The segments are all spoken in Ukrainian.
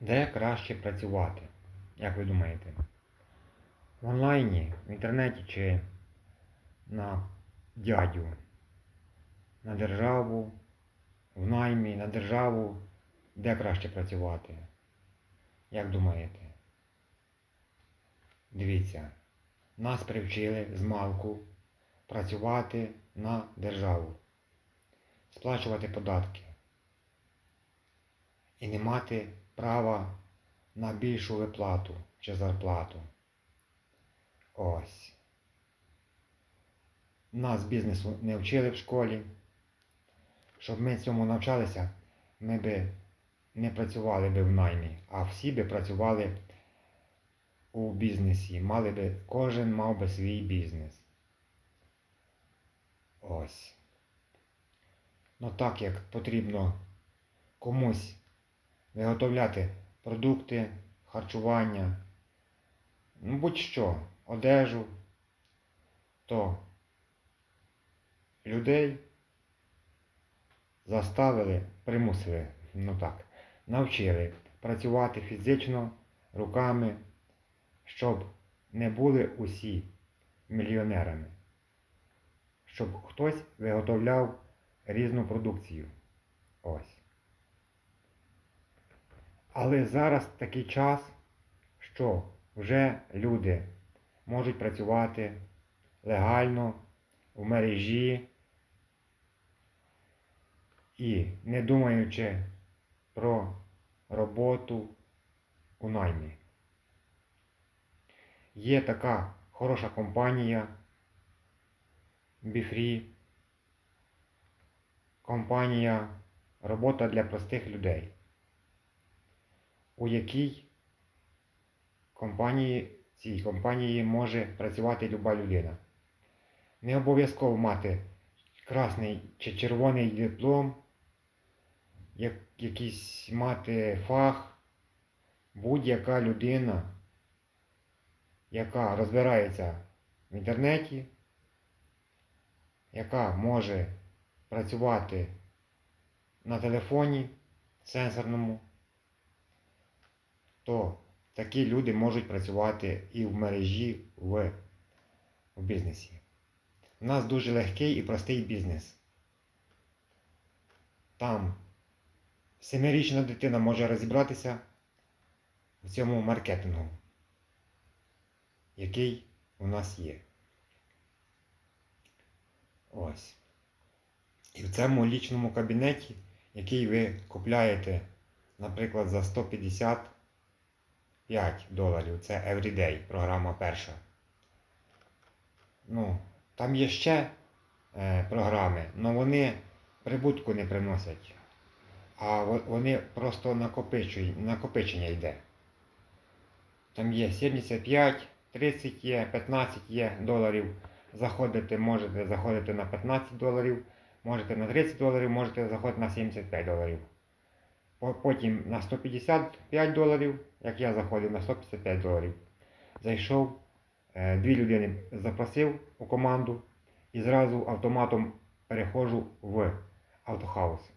Де краще працювати? Як ви думаєте? В онлайні, в інтернеті чи на дядю? На державу, в наймі, на державу, де краще працювати? Як думаєте? Дивіться, нас привчили з малку працювати на державу, сплачувати податки і не мати права на більшу виплату чи зарплату. Ось. Нас бізнесу не вчили в школі. Щоб ми цьому навчалися, ми би не працювали би в наймі, а всі би працювали у бізнесі. Мали би, кожен мав би свій бізнес. Ось. Ну так як потрібно комусь виготовляти продукти, харчування, ну будь-що, одежу, то людей заставили, примусили, ну так, навчили працювати фізично, руками, щоб не були усі мільйонерами, щоб хтось виготовляв різну продукцію. Ось. Але зараз такий час, що вже люди можуть працювати легально в мережі. І не думаючи про роботу у наймі. Є така хороша компанія Біфрі, компанія Робота для простих людей у якій компанії, цій компанії може працювати люба людина. Не обов'язково мати красний чи червоний диплом, як, якийсь мати фах, будь-яка людина, яка розбирається в інтернеті, яка може працювати на телефоні сенсорному то такі люди можуть працювати і в мережі в, в бізнесі. У нас дуже легкий і простий бізнес. Там семирічна дитина може розібратися в цьому маркетингу, який у нас є. Ось. І в цьому лічному кабінеті, який ви купляєте, наприклад, за 150 5 доларів. Це Everyday, програма перша. Ну, Там є ще е, програми, але вони прибутку не приносять. А вони просто накопичення йде. Там є 75, 30 є, 15 є доларів. Заходите, можете заходити на 15 доларів, можете на 30 доларів, можете заходити на 75 доларів. Потім на 155 доларів, як я заходив на 155 доларів. Зайшов, е, дві людини запросив у команду і зразу автоматом переходжу в автохаус.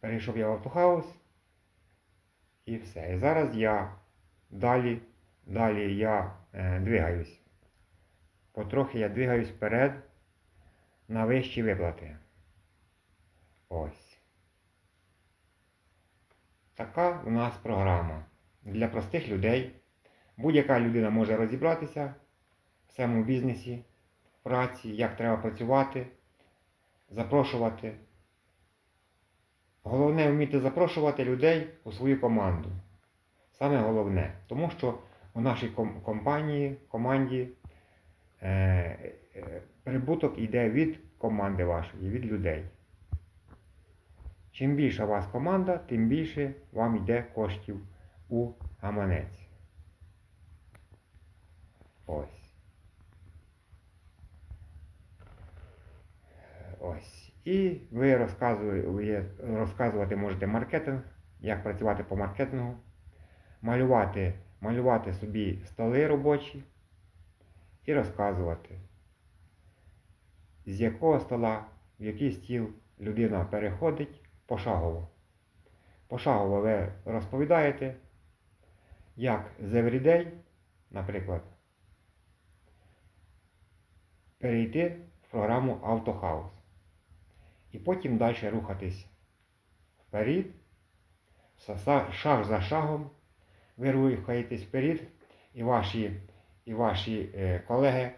Перейшов я в автохаус і все. І зараз я далі далі я е, двигаюсь. Потрохи я двигаюсь вперед на вищі виплати. Ось. Така у нас програма для простих людей. Будь-яка людина може розібратися в цьому бізнесі, праці, як треба працювати, запрошувати. Головне вміти запрошувати людей у свою команду. Саме головне, тому що у нашій компанії, команді е, е, прибуток йде від команди вашої, від людей. Чим більша у вас команда, тим більше вам йде коштів у гаманець. Ось. Ось. І ви розказувати можете маркетинг, як працювати по маркетингу, малювати, малювати собі столи робочі і розказувати, з якого стола в який стіл людина переходить пошагово. Пошагово ви розповідаєте, як з Everyday, наприклад, перейти в програму AutoHouse. І потім далі рухатись вперед, шаг за шагом, ви рухаєтесь вперед, і ваші, і ваші е, колеги,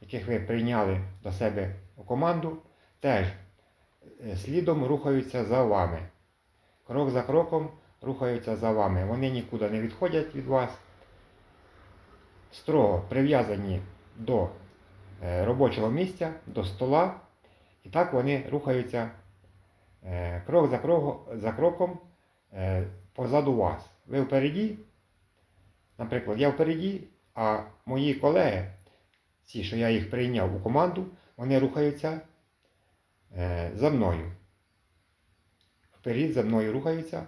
яких ви прийняли до себе у команду, теж слідом рухаються за вами. Крок за кроком рухаються за вами. Вони нікуди не відходять від вас. Строго прив'язані до е, робочого місця, до стола. І так вони рухаються е, крок за, крок, за кроком е, позаду вас. Ви впереді, наприклад, я впереді, а мої колеги, ці, що я їх прийняв у команду, вони рухаються е, за мною. Вперед за мною рухаються,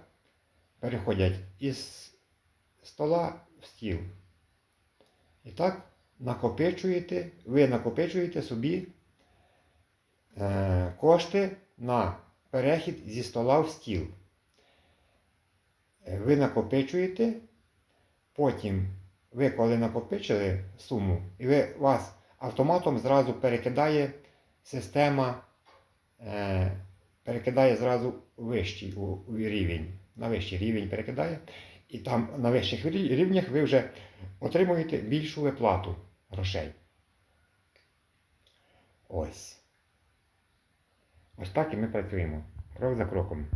переходять із стола в стіл. І так накопичуєте, ви накопичуєте собі е, кошти на перехід зі стола в стіл. Е, Ви накопичуєте, потім ви, коли накопичили суму, і ви вас автоматом зразу перекидає система, е, перекидає зразу вищий рівень. На вищий рівень перекидає. І там на вищих рівнях ви вже отримуєте більшу виплату грошей. Ось. Ось так і ми працюємо. Крок за кроком.